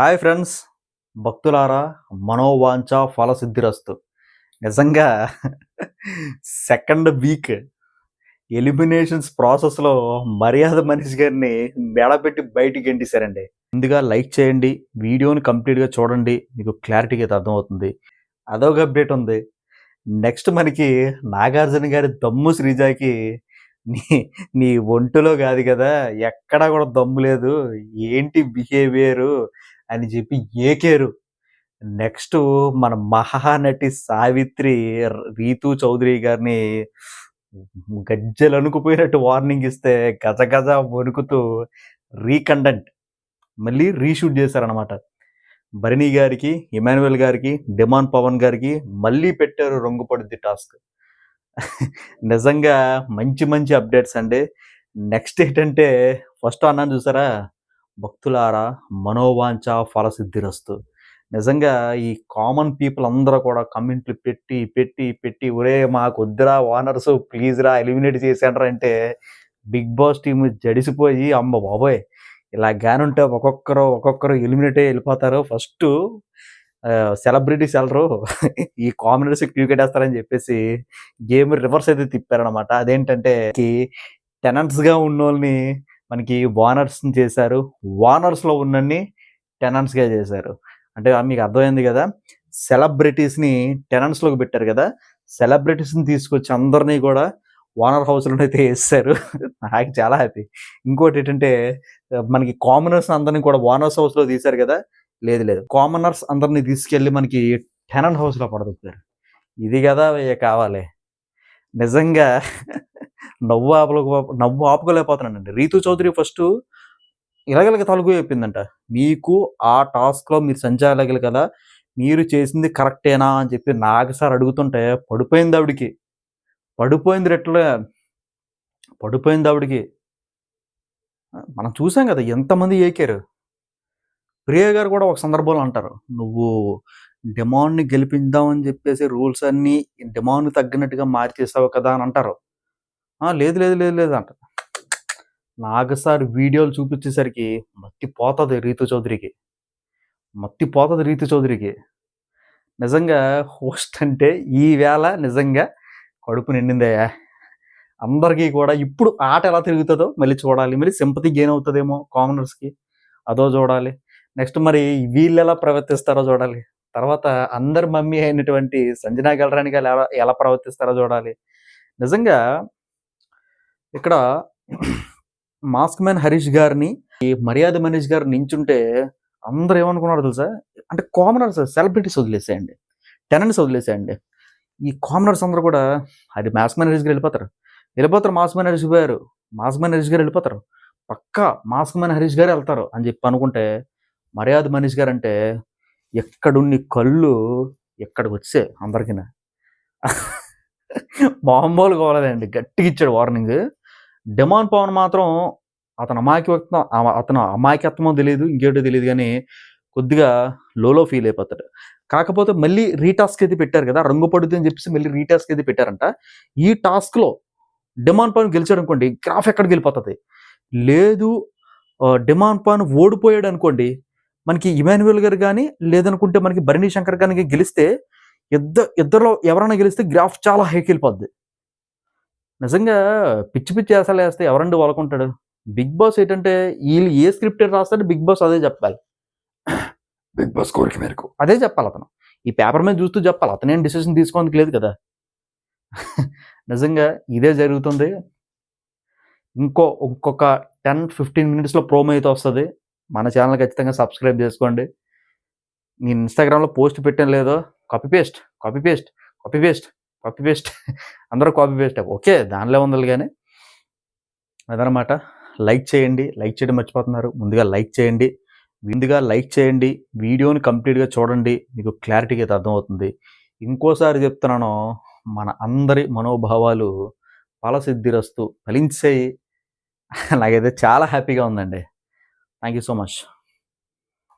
Hi friends భక్తులారా మనోవాంఛ ఫలసిద్ధిరస్తు. నిజంగా second week eliminations ప్రాసెస్లో మర్యాద మనిషి గారిని మెడపెట్టి బయటికి గెంటేశారండి ముందుగా లైక్ చేయండి వీడియోని కంప్లీట్గా చూడండి మీకు క్లారిటీగా అయితే అర్థమవుతుంది. అదొక అప్డేట్ ఉంది. నెక్స్ట్ మనకి నాగార్జున గారి దమ్ము శ్రీజాకి నీ నీ ఒంటిలో కాదు కదా ఎక్కడా కూడా దమ్ము లేదు. ఏంటి బిహేవియరు? అని చెప్పి ఏకేరు. నెక్స్ట్ మన మహానటి సావిత్రి రీతు చౌదరి గారిని గజ్జలు అనుకుపోయినట్టు వార్నింగ్ ఇస్తే గజ గజ వణుకుతూ రీకండెంట్ మళ్ళీ రీషూట్ చేశారనమాట భరణి గారికి ఇమానువల్ గారికి డిమాన్ పవన్ గారికి మళ్ళీ పెట్టారు రొంగుపడుద్ది టాస్క్. నిజంగా మంచి మంచి అప్డేట్స్ అండి. నెక్స్ట్ ఏంటంటే ఫస్ట్ అన్నాను చూసారా? భక్తులారా మనోవాంఛ ఫలసిద్ధిరస్తు. నిజంగా ఈ కామన్ పీపుల్ అందరూ కూడా కమెంట్లు పెట్టి పెట్టి పెట్టి ఒరే మాకు వద్దురా ఓనర్స్ ప్లీజ్ రా ఎలిమినేట్ చేసేండ్రా అంటే బిగ్ బాస్ టీం జడిసిపోయి అమ్మ బాబోయ్ ఇలా గానుంటే ఒక్కొక్కరు ఒక్కొక్కరు ఎలిమినేట్ వెళ్ళిపోతారు. ఫస్ట్ సెలబ్రిటీస్ వెళ్ళరు. ఈ కామనర్స్ క్రికెట్ వేస్తారని చెప్పేసి గేమ్ రివర్స్ అయితే తిప్పారనమాట అదేంటంటే టెనెంట్స్గా ఉన్న వాళ్ళని మనకి వానర్స్ని చేశారు. వానర్స్లో ఉన్నన్ని టెనెంట్స్గా చేశారు. అంటే మీకు అర్థమైంది కదా? సెలబ్రిటీస్ని టెనెంట్స్లోకి పెట్టారు కదా? సెలబ్రిటీస్ని తీసుకొచ్చి అందరినీ కూడా వానర్ హౌస్లో అయితే వేస్తారు నాకు చాలా హ్యాపీ. ఇంకోటి ఏంటంటే మనకి కామనర్స్ అందరినీ కూడా వానర్స్ హౌస్లో తీశారు కదా? లేదు లేదు. కామనర్స్ అందరినీ తీసుకెళ్ళి మనకి టెనెంట్ హౌస్లో పడదొప్పారు. ఇది కదా ఇక కావాలి. నిజంగా నవ్వు ఆపలకు నవ్వు ఆపుకోలేకపోతున్నానండి. రీతు చౌదరి ఫస్ట్ ఇలాగలగ తలుగు చెప్పిందంట. మీకు ఆ టాస్క్లో మీరు సంచాలగలు కదా మీరు చేసింది కరెక్టేనా? అని చెప్పి నాకు సార్ అడుగుతుంటే పడిపోయింది ఆవిడికి. పడిపోయింది రెట్ల పడిపోయింది ఆవిడికి. మనం చూసాం కదా ఎంతమంది ఏకారు. ప్రియ గారు కూడా ఒక సందర్భంలో అంటారు. నువ్వు డిమాండ్ని గెలిపిద్దామని చెప్పేసి రూల్స్ అన్నీ డిమాండ్ తగ్గినట్టుగా మార్చేసావు కదా అని అంటారు. లేదు లేదు లేదు లేదు అంట. నాకు సార్ వీడియోలు చూపించేసరికి మత్తి పోతుంది రీతు చౌదరికి. మత్తి పోతుంది రీతు చౌదరికి. నిజంగా హోస్ట్ అంటే ఈ వేళ నిజంగా కడుపు నిండిందయ్యా. అందరికీ కూడా ఇప్పుడు ఆట ఎలా తిరుగుతుందో మళ్ళీ చూడాలి. మళ్ళీ సింపతి గెయిన్ అవుతుందేమో కామనర్స్కి. అదో చూడాలి. నెక్స్ట్ మరి వీళ్ళు ఎలా ప్రవర్తిస్తారో చూడాలి. తర్వాత అందరి మమ్మీ అయినటువంటి సంజనా గలరాణి గారు ఎలా ప్రవర్తిస్తారో చూడాలి. నిజంగా ఇక్కడ మాస్క్ మ్యాన్ హరీష్ గారిని ఈ మర్యాద మనీష్ గారు నించుంటే అందరూ ఏమనుకున్నారు తెలుసా? అంటే కామనర్స్ సెలబ్రిటీస్ వదిలేసేయండి. టెనెంట్స్ వదిలేసేయండి. ఈ కామనర్స్ అందరూ కూడా అది మాస్క్ మ్యాన్ హరీష్ గారు వెళ్ళిపోతారు. వెళ్ళిపోతారు మాస్క్ మ్యాన్ హరీష్ గారు. మాస్క్ మ్యాన్ హరీష్ గారు వెళ్ళిపోతారు. పక్కా మాస్క్ మ్యాన్ హరీష్ గారు వెళ్తారు అని చెప్పి అనుకుంటే మర్యాద మనీష్ గారు అంటే ఎక్కడున్ని కళ్ళు ఎక్కడికి వచ్చే అందరికీ మామూలు కావాలండి గట్టిగా ఇచ్చాడు వార్నింగ్. డిమాండ్ పవన్ మాత్రం అతను అమాయకత్వం అతను అమాయకత్వమో తెలియదు ఇంకేటో తెలియదు కానీ కొద్దిగా లోలో ఫీల్ అయిపోతాడు. కాకపోతే మళ్ళీ రీటాస్క్ అయితే పెట్టారు కదా రంగు పడుతుంది అని చెప్పేసి మళ్ళీ రీటాస్క్ అయితే పెట్టారంట. ఈ టాస్క్లో డిమాండ్ పవన్ గెలిచాడు అనుకోండి గ్రాఫ్ ఎక్కడ గెలిపోతుంది లేదు డిమాండ్ పవన్ ఓడిపోయాడు అనుకోండి మనకి ఇమాన్యువల్ గారు కానీ లేదనుకుంటే మనకి భరణి శంకర్ గారికి గెలిస్తే ఇద్దరు ఇద్దరులో ఎవరైనా గెలిస్తే గ్రాఫ్ చాలా హైకి వెళ్ళిపోద్ది నిజంగా పిచ్చి పిచ్చి వేసాలు వేస్తే ఎవరండి వాళ్ళకుంటాడు బిగ్ బాస్ ఏంటంటే వీళ్ళు ఏ స్క్రిప్ట్ రాస్తాడు బిగ్ బాస్ అదే చెప్పాలి. బిగ్ బాస్ కోరిక మేరకు. అదే చెప్పాలి అతను. ఈ పేపర్ మీద చూస్తూ చెప్పాలి. అతనేం డిసిషన్ తీసుకోవడానికి లేదు కదా. నిజంగా ఇదే జరుగుతుంది. ఇంకో ఇంకొక టెన్ ఫిఫ్టీన్ మినిట్స్లో ప్రోమో అయితే వస్తుంది. మన ఛానల్ ఖచ్చితంగా సబ్స్క్రైబ్ చేసుకోండి. నేను ఇన్స్టాగ్రామ్లో పోస్ట్ పెట్టాను లేదో? Copy paste copy paste copy paste. Copy paste అందరూ కాపీ పేస్ట్ ఓకే దానిలో ఉండాలి కానీ. అదనమాట. లైక్ చేయండి. లైక్ చేయడం మర్చిపోతున్నారు. ముందుగా లైక్ చేయండి. ముందుగా లైక్ చేయండి. వీడియోని కంప్లీట్గా చూడండి. మీకు క్లారిటీగా అయితే అర్థమవుతుంది. ఇంకోసారి చెప్తున్నాను మన అందరి మనోభావాలు ఫలసిద్ధిరస్తు ఫలించాయి. నాకైతే చాలా హ్యాపీగా ఉందండి. Thank you so much